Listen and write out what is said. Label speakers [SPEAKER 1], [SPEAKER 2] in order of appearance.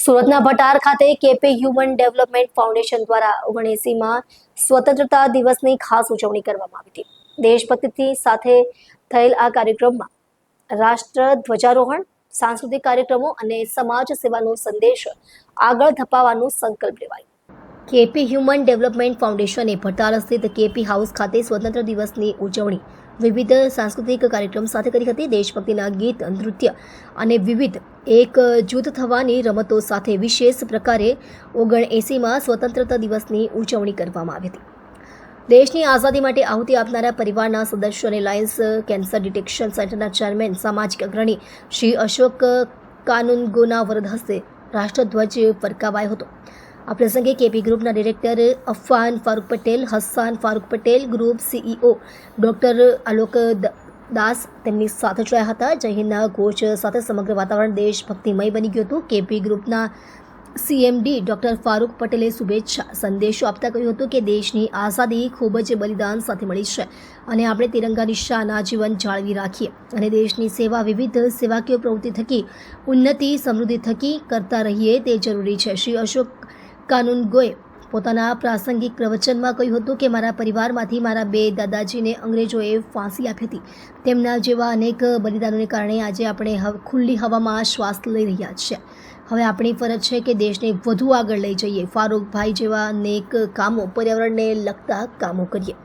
[SPEAKER 1] સુરતના ભટાર ખાતે કેપે human development foundation દ્વારા ઓગણએસીમાં સ્વતંત્રતા દિવસની ખાસ ઉજવણી કરવામાં આવી હતી. દેશભક્તિથી સાથે થયેલ આ કાર્યક્રમમાં રાષ્ટ્ર ધ્વજારોહણ, સાંસ્કૃતિક કાર્યક્રમો અને સમાજ સેવાનો સંદેશ આગળ ધપાવવાનો સંકલ્પ લેવાયો. કેપી હ્યુમન ડેવલપમેન્ટ ફાઉન્ડેશને ભટાર સ્થિત કેપી હાઉસ ખાતે સ્વતંત્ર દિવસની ઉજવણી વિવિધ સાંસ્કૃતિક કાર્યક્રમ સાથે કરી હતી દેશભક્તિના ગીત, નૃત્ય અને વિવિધ એક જૂથ થવાની રમતો સાથે વિશેષ પ્રકારે ઓગણએંસીમાં સ્વતંત્રતા દિવસની ઉજવણી કરવામાં આવી હતી. દેશની આઝાદી માટે આહુતિ આપનારા પરિવારના સદસ્યો અને લાયન્સ કેન્સર ડિટેક્શન સેન્ટરના ચેરમેન સામાજિક અગ્રણી શ્રી અશોક કાનુનગોના વરદ હસ્તે રાષ્ટ્રધ્વજ ફરકાવાયો હતો. આ પ્રસંગે કેપી ગ્રુપના director Afwan Farooq Patel, Hassan Farooq Patel, group C E O doctor Alok Das તેમની સાથે જોડાયા હતા. જય હિન્દના ઘોષ સાથે સમગ્ર વાતાવરણ દેશભક્તિમય બની ગયું હતું. કેપી ગ્રુપના સીએમડી ડોક્ટર ફારૂક પટેલે શુભેચ્છા સંદેશો આપતા કહ્યું હતું કે દેશની આઝાદી ખૂબ જ બલિદાન સાથે મળી છે અને આપણે તિરંગા નિશાન આજીવન જાળવી રાખીએ અને દેશની સેવા વિવિધ સેવાકીય પ્રવૃત્તિ થકી, ઉન્નતિ સમૃદ્ધિ થકી કરતા રહીએ તે જરૂરી છે. શ્રી અશોક કાનૂનગોએ પોતાના પ્રાસંગિક પ્રવચનમાં કહ્યું હતું કે મારા પરિવારમાંથી મારા બે દાદાજીને અંગ્રેજોએ ફાંસી આપી હતી. તેમના જેવા અનેક બલિદાનોને કારણે આજે આપણે ખુલ્લી હવામાં શ્વાસ લઈ રહ્યા છીએ હવે આપણી ફરજ છે કે દેશને વધુ આગળ લઈ જઈએ. ફારૂકભાઈ જેવા અનેક કામો પર્યાવરણને લગતા કામો કરીએ.